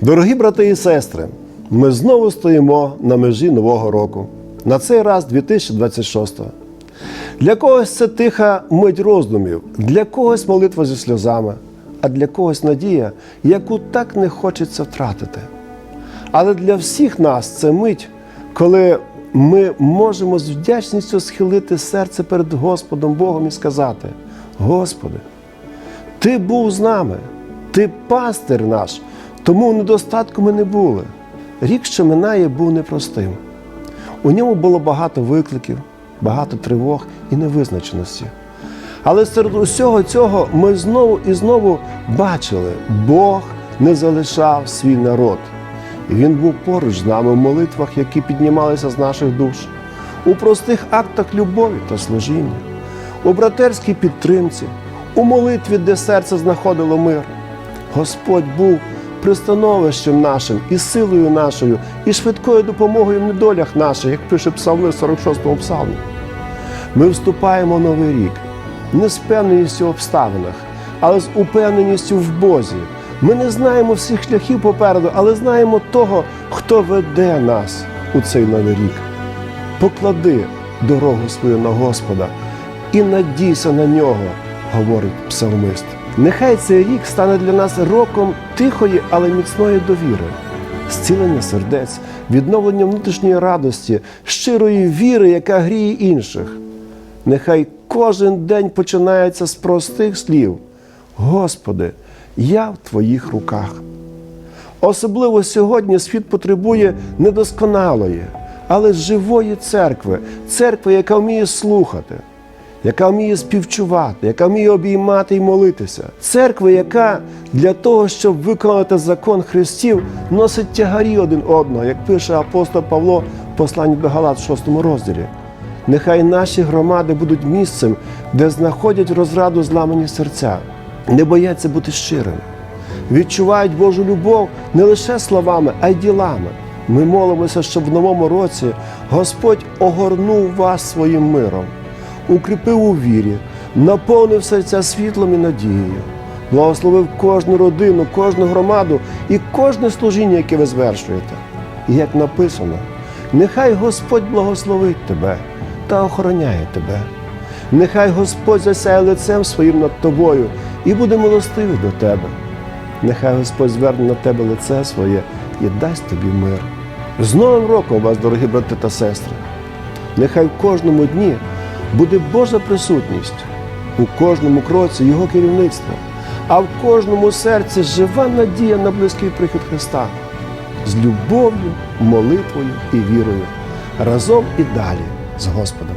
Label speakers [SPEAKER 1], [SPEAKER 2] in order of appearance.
[SPEAKER 1] Дорогі брати і сестри, ми знову стоїмо на межі нового року. На цей раз 2026. Для когось це тиха мить роздумів, для когось молитва зі сльозами, а для когось надія, яку так не хочеться втратити. Але для всіх нас це мить, коли ми можемо з вдячністю схилити серце перед Господом Богом і сказати: Господи, Ти був з нами, Ти пастир наш, тому в недостатку ми не були. Рік, що минає, був непростим. У ньому було багато викликів, багато тривог і невизначеності. Але серед усього цього ми знову і знову бачили, Бог не залишав свій народ. І Він був поруч з нами в молитвах, які піднімалися з наших душ, у простих актах любові та служіння, у братерській підтримці, у молитві, де серце знаходило мир. Господь був пристановищем нашим і силою нашою, і швидкою допомогою в недолях наших, як пише псалмист 46-му псалмі. Ми вступаємо в новий рік не з певненістю в обставинах, але з упевненістю в Бозі. Ми не знаємо всіх шляхів попереду, але знаємо того, хто веде нас у цей новий рік. Поклади дорогу свою на Господа і надійся на нього, говорить псалмист. Нехай цей рік стане для нас роком тихої, але міцної довіри, зцілення сердець, відновлення внутрішньої радості, щирої віри, яка гріє інших. Нехай кожен день починається з простих слів: Господи, я в Твоїх руках. Особливо сьогодні світ потребує недосконалої, але живої церкви, церкви, яка вміє слухати, яка вміє співчувати, яка вміє обіймати і молитися. Церкви, яка для того, щоб виконати закон Христів, носить тягарі один одного, як пише апостол Павло в посланні до Галат в 6 розділі. Нехай наші громади будуть місцем, де знаходять розраду зламані серця, не бояться бути щирими, відчувають Божу любов не лише словами, а й ділами. Ми молимося, щоб в новому році Господь огорнув вас своїм миром, укріпив у вірі, наповнив серця світлом і надією, благословив кожну родину, кожну громаду і кожне служіння, яке ви звершуєте. І як написано, нехай Господь благословить тебе та охороняє тебе. Нехай Господь засяє лицем своїм над тобою і буде милостивий до тебе. Нехай Господь зверне на тебе лице своє і дасть тобі мир. З Новим роком вас, дорогі брати та сестри! Нехай в кожному дні буде Божа присутність, у кожному кроці Його керівництва, а в кожному серці жива надія на близький прихід Христа з любов'ю, молитвою і вірою разом і далі з Господом.